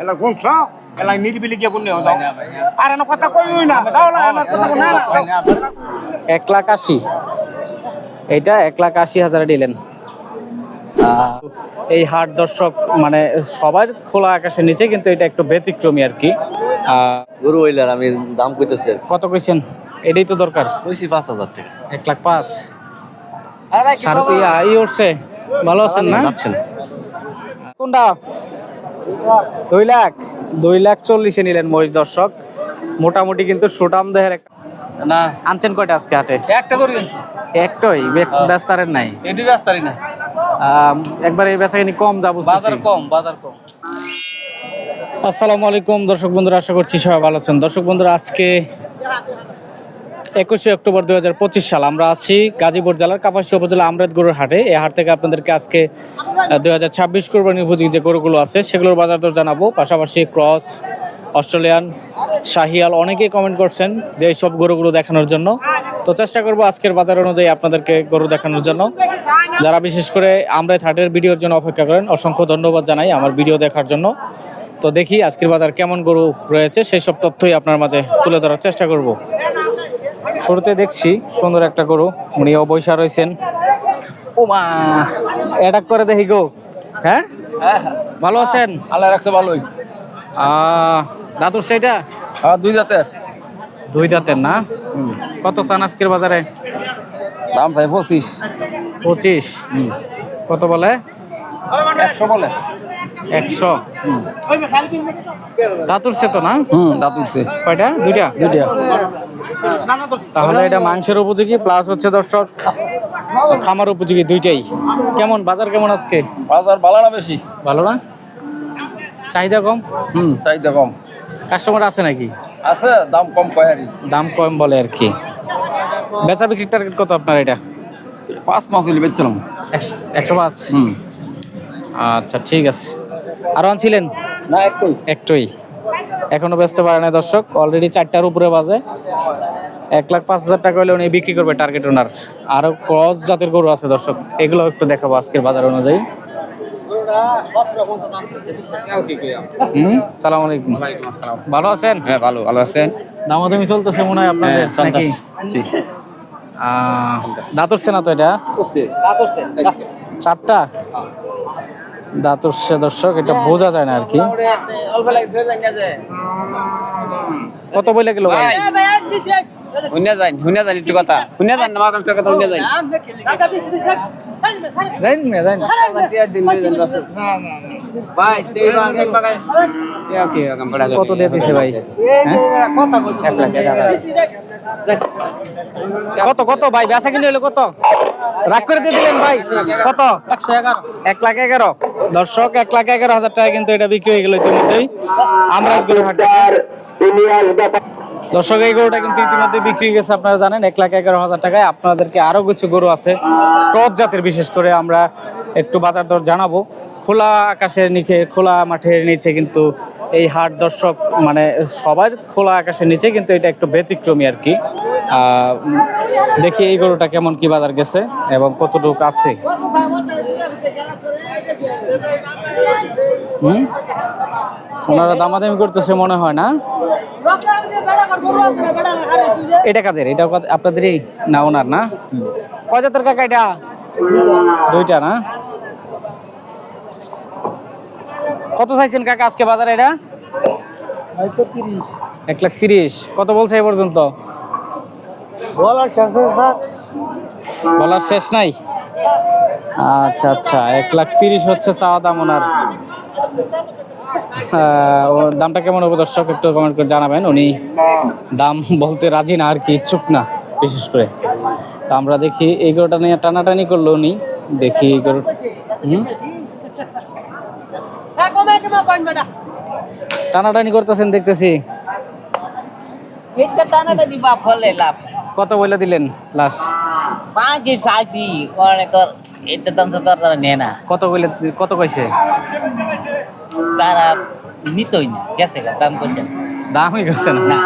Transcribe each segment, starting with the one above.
এলা গুনছ এলা নিরিবিলি গিয়ে গুনে যাও আর এনে কথা কইই না। যাও না এনার কথা কই না না। এক লাখ আশি। এটা এক লাখ আশি হাজার দিলেন। এই হাট দর্শক মানে সবার খোলা আকাশের নিচে কিন্তু এটা একটু ব্যতিক্রমী আর কি। আহ, গরু হইলার আমি দাম কইতেছি কত কইছেন? এটাই তো দরকার। কইছি পাঁচ হাজার টাকা। এক লাখ পাঁচ। সাড়ে তিন ই উঠছে। ভালো আছেন না? কোনটা? দুই লাখ? দুই লাখ চল্লিশে নিলেন মহিষ দর্শক। মোটামুটি কিন্তু সুটাম দেহের একটা না। আনছেন কয়টা আজকে হাটে? একটা করে কিনছি একটাই? ব্যস্তারের নাই? এটি ব্যস্তারি না একবার এই বেচাকিনি কম যাব বাজার কম বাজার কম। আসসালামু আলাইকুম দর্শক বন্ধুরা আশা করছি সবাই ভালো আছেন। দর্শক বন্ধুরা আজকে একুশে অক্টোবর দু হাজার পঁচিশ সাল। আমরা আছি গাজীপুর জেলার কাপাসী উপজেলা আমরেদ গরুর হাটে। এই হাট থেকে আপনাদেরকে আজকে দুই হাজার ছাব্বিশ কোরবানি উপযোগী যে গরুগুলো আছে, সেগুলোর বাজার দর জানাব। পাশাপাশি ক্রস, অস্ট্রেলিয়ান, শাহিয়াল, অনেকেই কমেন্ট করছেন যে এই সব গরুগুলো দেখানোর জন্য। তো চেষ্টা করব আজকের বাজার অনুযায়ী আপনাদেরকে গরু দেখানোর জন্য। যারা বিশেষ করে আমরেদ হাটের ভিডিওর জন্য অপেক্ষা করেন, অসংখ্য ধন্যবাদ জানাই আমার ভিডিও দেখার জন্য। তো দেখি আজকের বাজার কেমন গরু রয়েছে, সেই সব তথ্যই আপনার মাঝে তুলে ধরার চেষ্টা করব। শুরুতে দেখছি সুন্দর একটা গরু। উনিও বৈশা রয়েছেন। ও মা অ্যাটাক করে দেখি গো। হ্যাঁ? ভালো আছেন? আল্লাহ রাখছে ভালোই। আহ, দাদুর সেইটা? দুই জাতের। দুই দাঁতের না? কত চান আজকের বাজারে? দাম চাই পঁচিশ। পঁচিশ। কত বলে? একশো বলে। একশো। দাঁতুর সে তো না? হুম দাঁত উঠছে কয়টা? দুইটা? দুইটা। তাহলে এটা মাংসের উপযোগী প্লাস হচ্ছে দর্শক খামার উপযোগী দুইটাই। কেমন বাজার কেমন আজকে? বাজার ভালো না বেশি? ভালো না? চাহিদা কম? হুম চাহিদা কম। কাস্টমার আছে নাকি? আছে দাম কম কয় আর দাম কম বলে আর কি। বেচা বিক্রির টার্গেট কত আপনার এটা? পাঁচ মাস হইলে বেচছিলাম। একশো- একশো পাঁচ? হুম। আচ্ছা ঠিক আছে। আরও আনছিলেন না একটুই। একটুই। এখনও বেচতে পারে না দর্শক। অলরেডি চারটার উপরে বাজে। এক লাখ পাঁচ হাজার টাকা হলে উনি বিক্রি করবে টার্গেট ওনার আরও ক্রস জাতের গরু আছে দর্শক। এগুলো একটু দেখাবো আজকের বাজার অনুযায়ী। হুম? সালাম আলাইকুম। ভালো আছেন? হ্যাঁ ভালো ভালো আছেন? দামাদামি চলতেছে মনে হয় আপনাদের নাকি? না তো এটা? চারটা? দাঁত উঠছে দর্শক এটা বোঝা যায় না আর কি। কত বইলে গেল ভাই? যাই হুনিয়া যাই একটু কথা। যান আমার একটা কথা হুনিয়া যাই জানেন না, জানেন ভাই তুই আগে পাকাই কত দিয়ে দিছে ভাই? হ্যাঁ? কত কত ভাই? বেচা কিনে হলো কত? রাগ করে দিয়ে দিলেন ভাই? কত? একশো এগারো এক লাখ এগারো। দর্শক, এক লাখ এগারো হাজার টাকা কিন্তু এটা বিক্রি হয়ে গেল ইতিমধ্যেই। আমরা দর্শক, এই গরুটা কিন্তু ইতিমধ্যে বিক্রি গেছে, আপনারা জানেন, এক লাখ এগারো হাজার টাকায়। আপনাদেরকে আরও কিছু গরু আছে। ক্রস জাতের, বিশেষ করে আমরা একটু বাজার দর জানাব। খোলা আকাশের নিচে, খোলা মাঠের নিচে কিন্তু এই হাট দর্শক মানে সবার খোলা আকাশের নিচে কিন্তু এটা একটু ব্যতিক্রমী আর কি। দেখি এই গরুটা কেমন কি বাজার গেছে এবং কতটুকু আছে। হুম? ওনারা দামাদামি করতেছে মনে হয় না? এটা কাদের? এটা আপনাদেরই না ওনার না? কয় জাতের কাকা এটা? দুইটা না? কত চাইছেন কাকা আজকে বাজারে এটা? এক লাখ তিরিশ। কত বলছে এ পর্যন্ত? বলার শেষ নাই? আচ্ছা আচ্ছা এক লাখ তিরিশ হচ্ছে চাওয়া দাম ওনার। দামটা কেমন হবে দর্শক একটু কমেন্ট করে জানাবেন। উনি দাম বলতে রাজি না আর কি ইচ্ছুক না বিশেষ করে। তো আমরা দেখি এই গরুটা নিয়ে টানাটানি করল উনি। দেখি এই গরু টানাটানি করতেছেন দেখতেছি। কত বলে দিলেন লাস্ট পাঁচি চাইছি মানে তোর এটা দাম তো তোর তারা নেয় না। কত বলে কত কইছে? তারা নিতই না গেছে গা, দাম কইছে না। দামই করছে না।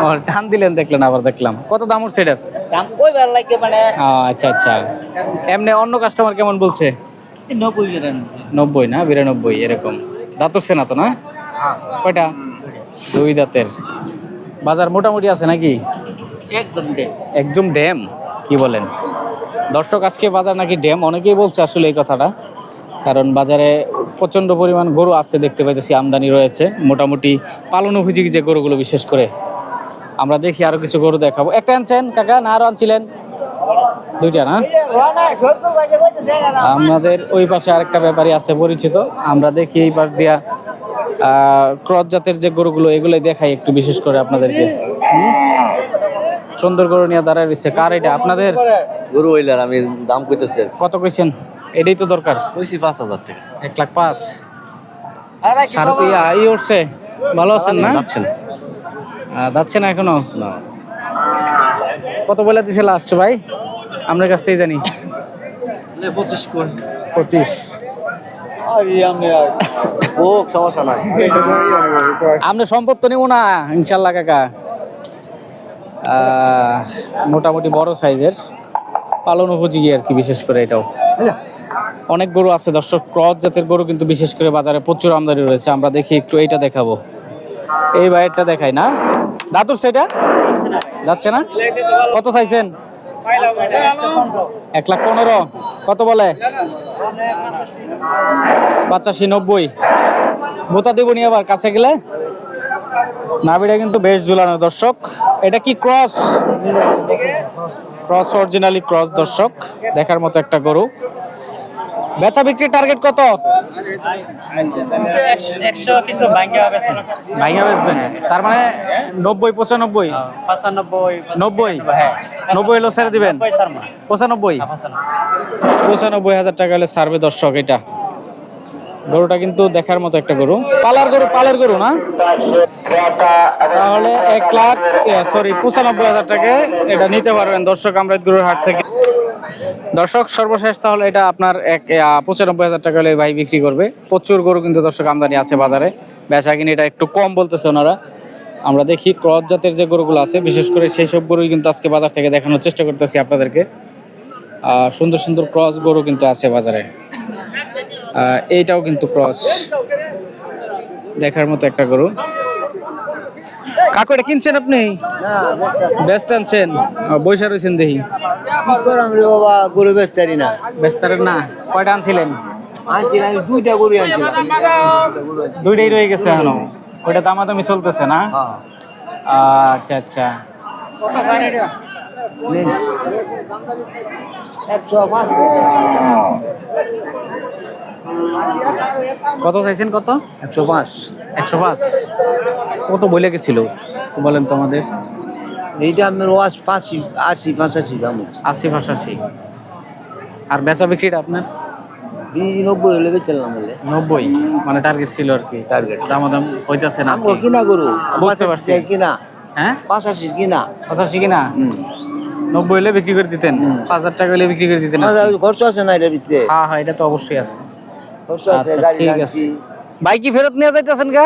ও টান দিলেন দেখলেন আবার দেখলাম। কত দাম উঠছে এটার? দাম কই বার লাগে মানে ও, আচ্ছা আচ্ছা। এমনি অন্য কাস্টমার কেমন বলছে? নব্বই বিরানব্বই নব্বই না বিরানব্বই এরকম। দাঁত উঠছে না তো না? কয়টা? দুই দাঁতের। বাজার মোটামুটি আছে নাকি? একদম দে একদম ড্যাম কি বলেন? দর্শক, আজকে বাজার নাকি ড্যাম? অনেকেই বলছে আসলে এই কথাটা, কারণ বাজারে প্রচণ্ড পরিমাণ গরু আছে, দেখতে পাইতেছি আমদানি রয়েছে। মোটামুটি পালন উপযোগী যে গরুগুলো, বিশেষ করে। আমরা দেখি আরও কিছু গরু দেখাবো। একটা আনছেন কাকা না আরও আনছিলেন? দুইটা না? আমাদের ওই পাশে আরেকটা ব্যাপারী আছে, পরিচিত। আমরা দেখি এই পাশ দিয়া ক্রস জাতের যে গরুগুলো, এগুলোই দেখাই একটু বিশেষ করে আপনাদেরকে? সুন্দর গরু নিয়ে দাঁড়ায় রয়েছে। কার এটা? আপনাদের? গরু হইলার আমি দাম কইতেছি কত কইছেন? এটাই তো দরকার। কইছি পাঁচ হাজার টাকা। এক লাখ পাঁচ। সার ইয়া ই উঠছে। ভালো আছেন না? যাচ্ছেন। যাচ্ছে না এখনও? না। কত বলে দিছে লাস্ট ভাই? আপনার কাছ থেকে জানি। পঁচিশ পঁচিশ। ও আমরা সম্পদ তো নেব না ইনশাল্লাহ কাকা। মোটামুটি বড় সাইজের পালন উপযোগী আর কি বিশেষ করে এটাও। অনেক গরু আছে দর্শক ক্রস জাতের গরু কিন্তু বিশেষ করে বাজারে প্রচুর আমদানি রয়েছে। আমরা দেখি একটু এইটা দেখাবো। এই বাইরটা দেখাই না? দাদুর সেটা? যাচ্ছে না? কত চাইছেন? এক লাখ পনেরো। কত বলে? পঁচাশি নব্বই। বোতা দেবো নি আবার কাছে গেলে? নাভিটা কিন্তু বেশ ঝুলানো দর্শক। এটা কি ক্রস? ক্রস অরিজিনালি ক্রস দর্শক। দেখার মতো একটা গরু। বেচা বিক্রির টার্গেট কত? ভাইয়া বেচবেন তার মানে নব্বই পঁচানব্বই? নব্বই? হ্যাঁ। নব্বই হলো ছেড়ে দিবেন? পঁচানব্বই? পঁচানব্বই। হাজার টাকা হলে সার্ভে দর্শক এটা। গরুটা কিন্তু দেখার মতো একটা গরু। পালার গরু, পালের গরু না? তাহলে এক লাখ সরি পঁচানব্বই হাজার টাকা এটা নিতে পারবেন দর্শক আমরাত গরুর হাট থেকে। দর্শক, সর্বশেষ তাহলে এটা আপনার এক পঁচানব্বই হাজার টাকা হলে ভাই বিক্রি করবে। প্রচুর গরু কিন্তু দর্শক আমদানি আছে বাজারে। বেচা কিনে এটা একটু কম বলতেছে ওনারা। আমরা দেখি ক্রস জাতের যে গরুগুলো আছে, বিশেষ করে সেই সব গরুই কিন্তু আজকে বাজার থেকে দেখানোর চেষ্টা করতেছি আপনাদেরকে। সুন্দর সুন্দর ক্রস গরু কিন্তু আছে বাজারে। এইটাও কিন্তু ক্রস। দেখার মতো একটা গরু। কাকু এটা কিনছেন আপনি? ব্যস্ত আনছেন বৈশা রয়েছেন দেখি। বাবা? গরু বেচতারি না। ব্যস্তারের না। কয়টা আনছিলেন? আনছিলাম দুইটা গরু আনছিলাম। দুইটাই রয়ে গেছে এখনও। ওইটা দামাদামি চলতেছে না? আচ্ছা আচ্ছা। একশো পাঁচ। কত চাইছেন কত? একশো পাঁচ। একশো পাঁচ। কত বলে গেছিল? বলেন তো আমাদের। এইটা আপনার ওয়াশ পাঁচি আশি পাঁচাশি দাম আশি পাঁচাশি। আর বেচা বিক্রিটা আপনার? নব্বই হলে বেচলাম বলে। নব্বই। মানে টার্গেট ছিল আর কি। টার্গেট দামাদাম হইতেছে না। কিনা গরু? বুঝতে পারছি। কিনা? হ্যাঁ? পাঁচাশি কিনা? পঁচাশি কিনা? নব্বই হলে বিক্রি করে দিতেন। পাঁচ হাজার টাকা হলে বিক্রি করে দিতেন। খরচ আছে না এটা দিতে। হ্যাঁ হ্যাঁ এটা তো অবশ্যই আছে। আচ্ছা, ঠিক আছে। লাগছি কি ফেরত নিয়ে যাইতেছেন গা?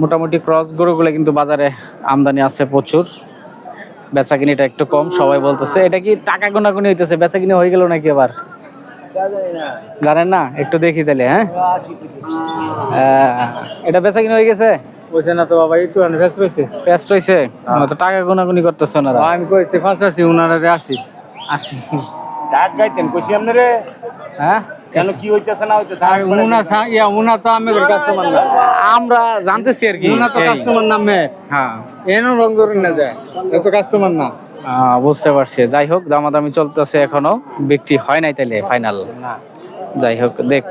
মোটামুটি ক্রস গরুগুলো কিন্তু বাজারে আমদানি আছে প্রচুর। বেচা কিনিটা একটু কম সবাই বলতেছে এটা কি টাকা গোনাগুনি হইতেছে? বেচা কিনি হয়ে গেল নাকি আবার? জানেন না একটু দেখি তাহলে হ্যাঁ? এটা বেচা কিনি হয়ে গেছে? বলছে না তো বাবা একটু ফেস রয়েছে ব্যস্ত হয়েছে তো টাকা গোনাগুনি করতেছে ওনারা। আমি কইছি পাঁচাশি উনারা যে আসি। আসি। ডাক গাইতেন কইছি আপনারে হ্যাঁ? কেন কি হইতেছে না হইতেছে? আর উনা সা- উনা তো আমি কাস্টমার না। আমরা জানতেছি আর কি। উনা তো কাস্টমার না হ্যাঁ। এনো রং ধরে না যায়। এ কাস্টমার না। বুঝতে পারছি। যাই হোক দামাদামি চলতেছে এখনও। বিক্রি হয় নাই তাইলে ফাইনাল যাই হোক দেখ।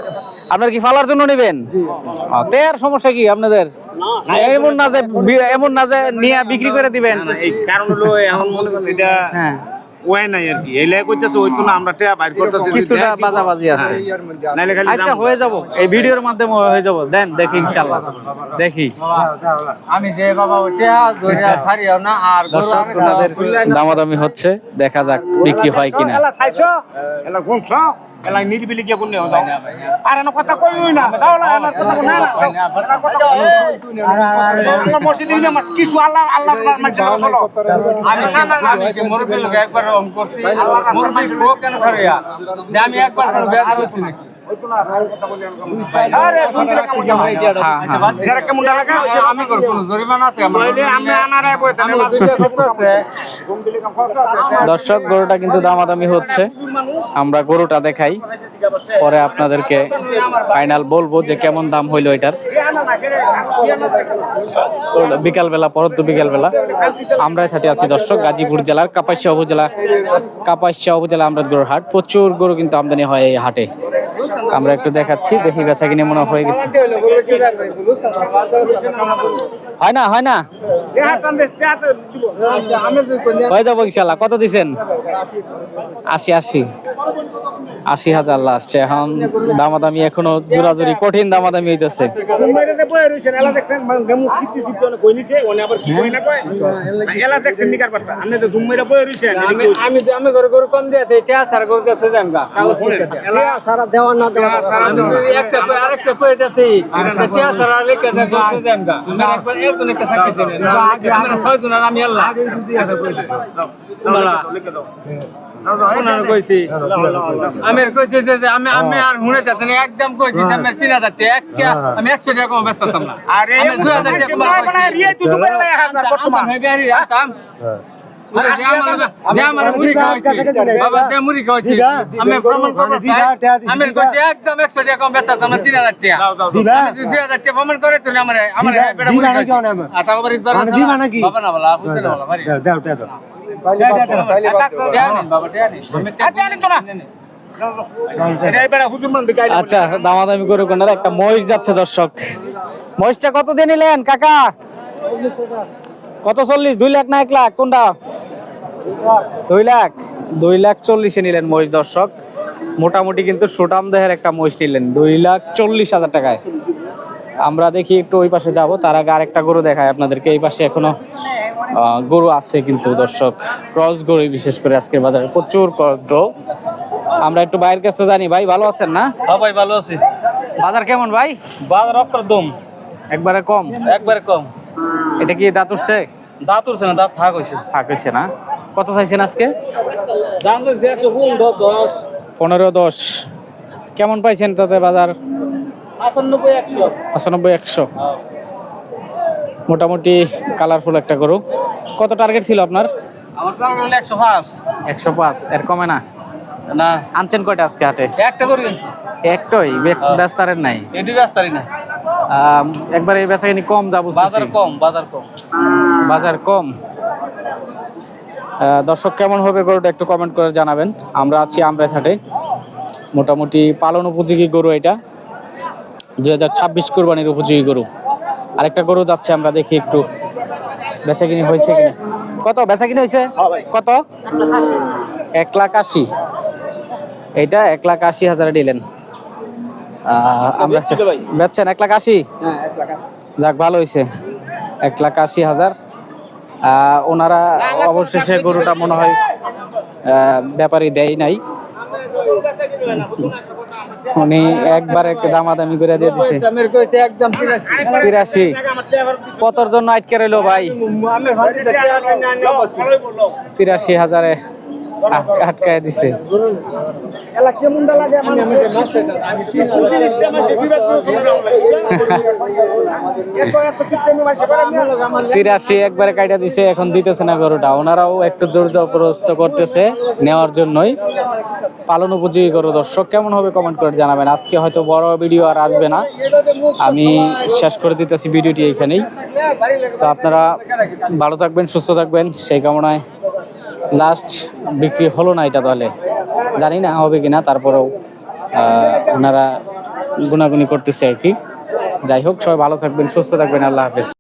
আপনার কি ফালার জন্য নেবেন? আহ, তে আর সমস্যা কি আপনাদের? এমন না যে এমন না যে নিয়ে বিক্রি করে দিবেন। এই কারণ হলো এখন মনে করেন এটা হ্যাঁ। ওয়াই নাই আর কি। এলে কইতেছে ওই তো আমরা টেয়া বাইর করতেছি কিছুটা বাজাবাজি আছে। নাইলে খালি আচ্ছা হয়ে যাব। এই ভিডিওর মাধ্যমে হয়ে যাব। দেন দেখি ইনশাআল্লাহ। দেখি। আমি যে বাবা ওটা ধরে ছাড়িও না আর দর্শক দামাদামি হচ্ছে। দেখা যাক বিক্রি হয় কিনা। এলা চাইছো এলা গুনছ? এলা নিরিবিলি গিয়ে গুনে যাও? আর এনে কথা কই হই না যাও। না এনা কথা কই না না আর আর আমার মসজিদ দিলে আমার কিছু আল্লাহ আল্লাহ মাঝে চলো আমি না না আমি কি মুরব্বী লোক একবার রং করছি মুরব্বী কো কেন করে যে আমি একবার কোনো বেয়াদ নাকি? আমার আমার দর্শক, গরুটা কিন্তু দামাদামি হচ্ছে। আমরা গরুটা দেখাই। পরে আপনাদেরকে ফাইনাল বলব যে কেমন দাম হইল এটার। বিকালবেলা পরন্ত বিকালবেলা। আমরাই থাকি আছি, দর্শক, গাজীপুর জেলার কাপাসিয়া উপজেলা কাপাসিয়া উপজেলা আমরাতগড় হাট। প্রচুর গরু কিন্তু আমদানি হয় এই হাটে। আমরা একটু দেখাচ্ছি দেখি বেচা কিনে মনে হয় হয়ে গেছে। হয় না হয় না? হয়ে যাব ইনশাল্লাহ। কত দিছেন? আশি আশি। আশি হাজার লাস্ট এখন দামাদামি এখনও জোরাজুরি কঠিন দামাদামি হইতেছে। আমি কম দিয়ে দেওয়া না আমি কইছি। যে যে আমি আমি আর হুনে যাতে একদম কইছি আমি তিন হাজার টাকা আমি একশো টাকা কম ব্যস্ত না। আরে দুই হাজার টাকা আচ্ছা দামাদামি করে কোনার একটা মহিষ যাচ্ছে দর্শক। মহিষটা কত দিয়ে নিলেন কাকা? কত চল্লিশ? দুই লাখ না এক লাখ? কোনটা? দুই লাখ? দুই লাখ চল্লিশে নিলেন মহিষ দর্শক। মোটামুটি কিন্তু সুটাম দেহের একটা মহিষ নিলেন। দুই লাখ চল্লিশ হাজার টাকায়। আমরা দেখি একটু ওই পাশে যাব। তার আগে আরেকটা গরু দেখায় আপনাদেরকে। এই পাশে এখনও গরু আছে কিন্তু দর্শক। ক্রস গরু বিশেষ করে আজকের বাজারে প্রচুর ক্রস গরু। আমরা একটু বাইরের কাছে জানি। ভাই ভালো আছেন না? হ্যাঁ ভাই ভালো আছি। বাজার কেমন ভাই? বাজার অক্কর দম। একবারে কম? একবারে কম। এটা কি দাঁত উঠছে? দাঁত উঠছে না দাঁত ফাঁক হয়েছে ফাঁক হয়েছে না? কত চাইছেন আজকে? দাম একশো পনেরো দশ। পনেরো দশ। কেমন পাইছেন তাতে বাজার? আটানব্বই একশো। পঁচানব্বই একশো। মোটামুটি কালারফুল একটা গরু। কত টার্গেট ছিল আপনার? আমার টার্গেট হলো একশো পাঁচ। একশো পাঁচ এর কমে না? না। আনছেন কয়টা আজকে হাটে? একটা করে কিনছি। একটাই ব্যস্তারের নাই। এটি ব্যস্তারি না একবার এই বেচাকিনি কম যাব বাজার কম বাজার কম। বাজার কম। দর্শক কেমন হবে গরুটা একটু কমেন্ট করে জানাবেন। আমরা আছি আমরা আমরাথাটে মোটামুটি পালন উপযোগী গরু এটা। দুই হাজার ছাব্বিশ কোরবানির উপযোগী গরু। আরেকটা গরু যাচ্ছে আমরা দেখি একটু বেচা কিনি হয়েছে কিনা। কত? বেচা কিনি হয়েছে কত? এক লাখ আশি। এইটা এক লাখ আশি হাজারে দিলেন। আমরা বেচছেন এক লাখ আশি। যাক ভালো হয়েছে। এক লাখ আশি হাজার। ওনারা অবশেষে গরুটা মনে হয় ব্যাপারই ব্যাপারী দেয় নাই। উনি একবার এক দামাদামি করে দিয়ে দিছে। তিরাশি। কতর জন্য আটকে রইল ভাই। তিরাশি হাজারে। আটকায় দিছে। তিরাশি একবারে কাইটা দিছে এখন দিতেছে না গরুটা। ওনারাও একটু জোর জবরদস্ত করতেছে নেওয়ার জন্যই। পালন উপযোগী গরু দর্শক কেমন হবে কমেন্ট করে জানাবেন। আজকে হয়তো বড় ভিডিও আর আসবে না। আমি শেষ করে দিতেছি ভিডিওটি এখানেই। তো আপনারা ভালো থাকবেন সুস্থ থাকবেন। সেই কামনায় লাস্ট বিক্রি হলো না এটা তাহলে? জানি না হবে কি না তারপরেও ওনারা গুনাগুনি করতেছে আর কি। যাই হোক, সবাই ভালো থাকবেন, সুস্থ থাকবেন, আল্লাহ হাফেজ।